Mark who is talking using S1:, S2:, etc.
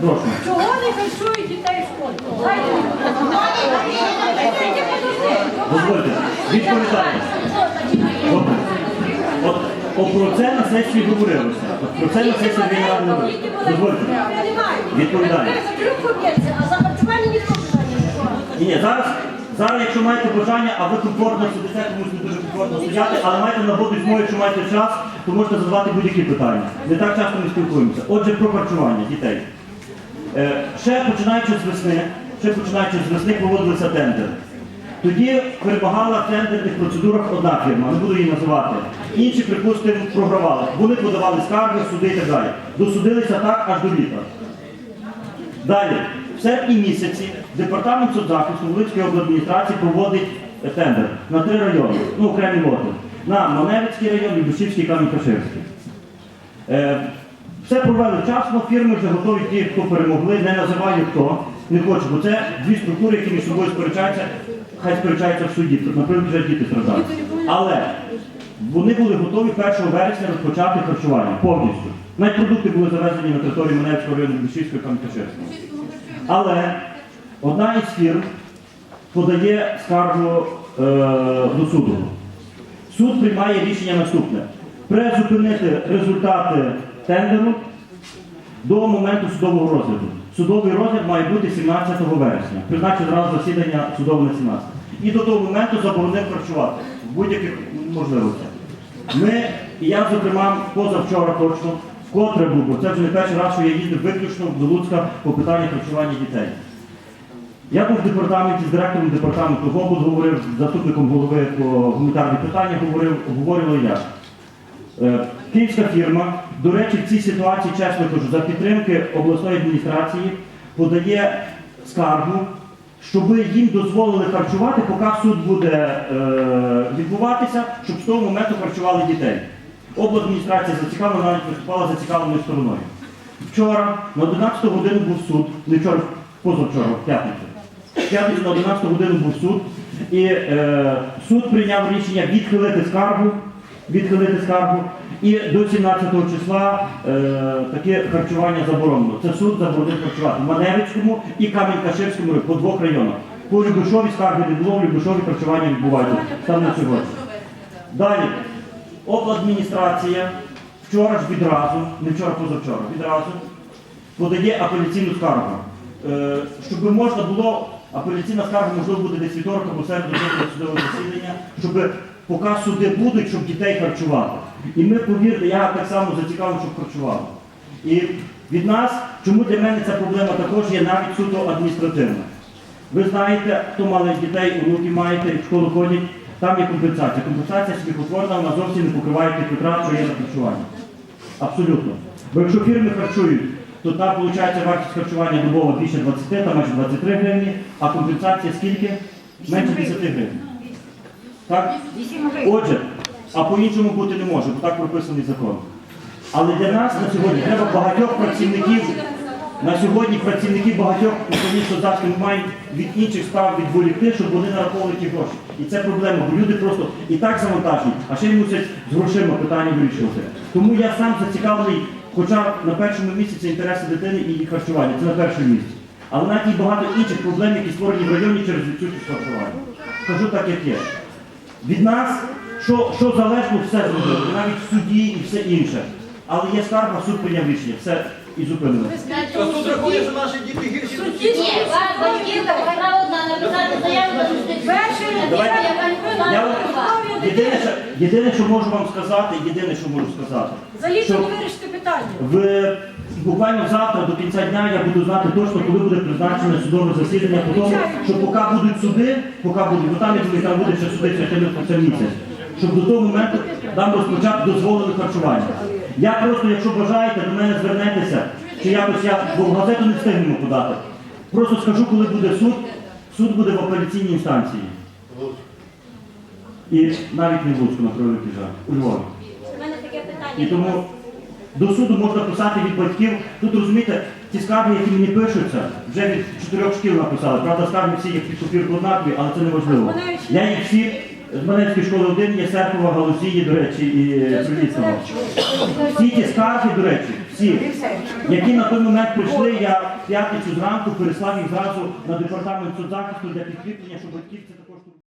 S1: Чого не харчують дітей в школі?
S2: Дозвольте. Відповідайте. От, от, про це на сесії говорилося. От про це на сесії Верховної Ради. Дозвольте. Відповідаю.
S1: За трюк б'ється, а за харчування ніхто питання не.
S2: Ні, ні, зараз, зараз, якщо маєте бажання, а ви комфортно сидите, комусь не дуже комфортно стояти, але маєте нагоду змогу, якщо маєте час, то можете задавати будь-які питання. Не так часто ми спілкуємося. Отже, про харчування дітей. Е, ще починаючи з весни, ще починаючи з весни проводилися тендери. Тоді перемагала в тендерних процедурах одна фірма, не буду її називати. Інші, припустимо, програвали. Вони подавали скарги, суди і так далі. Досудилися так аж до літа. Далі, в серпні місяці департамент соцзахисту Волинської обладміністрації проводить е, тендер на три райони, ну окремі лоти. На Маневицький район, Любушівський, Камінь-Каширський. Все провели вчасно, фірми вже готові ті, хто перемогли, не називаю хто, не хочу, бо це дві структури, які між собою сперечаються, хай сперечаються в суді, наприклад, вже діти страждають. Але вони були готові 1 вересня розпочати харчування повністю. Навіть продукти були завезені на територію Маневського району Бішівського і Кам'янкаширського. Але одна із фірм подає скаргу е, до суду. Суд приймає рішення наступне: призупинити результати тендеру до моменту судового розгляду. Судовий розгляд має бути 17 вересня. Призначив зразу засідання судове на 17. І до того моменту заборонив харчувати в будь-яких можливостях. Ми, я, зокрема, позавчора точно, вкотре був, бо це вже не перший раз, що я їздив виключно до Луцька по питанню харчування дітей. Я був в департаменті з директором департаменту Гобут говорив, з заступником голови по гуманітарні питання говорив, говорила я. Е, Київська фірма, до речі, в цій ситуації, чесно кажу, за підтримки обласної адміністрації подає скаргу, щоб їм дозволили харчувати, поки суд буде е, відбуватися, щоб з того моменту харчували дітей. Обладміністрація зацікавлена, навіть виступала зацікавленою стороною. Вчора на 11 годину був суд, не вчора, позавчора, в п'ятницю. В п'ятницю на 11 годину був суд, і е, суд прийняв рішення відхилити скаргу, відхилити скаргу, і до 17 числа е, таке харчування заборонено. Це суд заборонив харчувати в Маневицькому і Камінь-Каширському по двох районах. По Любишові скарги не було, в Любишові харчування відбувається. Там на сьогодні. Далі, обладміністрація вчора ж відразу, не вчора, позавчора, відразу подає апеляційну скаргу. Е, щоб можна було, апеляційна скарга можливо буде десь вівторок або середу до судового засідання, щоб поки суди будуть, щоб дітей харчувати. І ми, повірте, я так само зацікавлений, щоб харчували. І від нас, чому для мене ця проблема також є навіть суто адміністративна. Ви знаєте, хто мали дітей, онуки маєте, в школу ходять, там є компенсація. Компенсація сміхотворна, вона зовсім не покриває тих витрат, що є на харчування. Абсолютно. Бо якщо фірми харчують, то там виходить вартість харчування добова більше 20, там майже 23 гривні, а компенсація скільки? Менше 10 гривень. Так? Отже, а по-іншому бути не може, бо так прописаний закон. Але для нас на сьогодні треба багатьох працівників. На сьогодні працівників багатьох механічно завжди маємо від інших справ відволікти, щоб вони нараховували ті гроші. І це проблема, бо люди просто і так завантажені, а ще й мусять з грошима питання вирішувати. Тому я сам зацікавлений, хоча на першому місці це інтереси дитини і її харчування, це на першому місці. Але навіть і багато інших проблем, які створені в районі через відсутність харчування. Кажу так, як є. Від нас, що, що залежно, все зробили, навіть в суді і все інше. Але є скарга, суд прийняв рішення, все і зупинили.
S3: А тут рахує, що наші діти гірші.
S4: Ні, батьків право на написати заяву на
S2: єдине, що, єдине, що можу вам сказати, єдине, що можу сказати,
S1: За літо не вирішити питання.
S2: в, буквально завтра до кінця дня я буду знати точно, коли буде призначене судове засідання, по тому, що поки будуть суди, поки будуть, бо там, я там буде ще ще це місяць, щоб до того моменту нам розпочати дозволили харчування. Я просто, якщо бажаєте, до мене звернетеся, чи якось я, бо в газету не встигнемо подати. Просто скажу, коли буде суд, суд буде в апеляційній інстанції. І навіть не в Луцьку, на жаль, у Львові.
S4: У мене таке
S2: І тому до суду можна писати від батьків. Тут розумієте, ті скарги, які мені пишуться, вже від чотирьох шкіл написали. Правда, скарги всі як під копірку однакові, але це не важливо. Я їх всі З Маневської школи 1 є Серпова, Галузії, до речі, і Прилісного. Всі ті скарги, до речі, всі, які на той момент прийшли, я в п'ятницю зранку переслав їх зразу на департамент соцзахисту для підкріплення, щоб батьків це.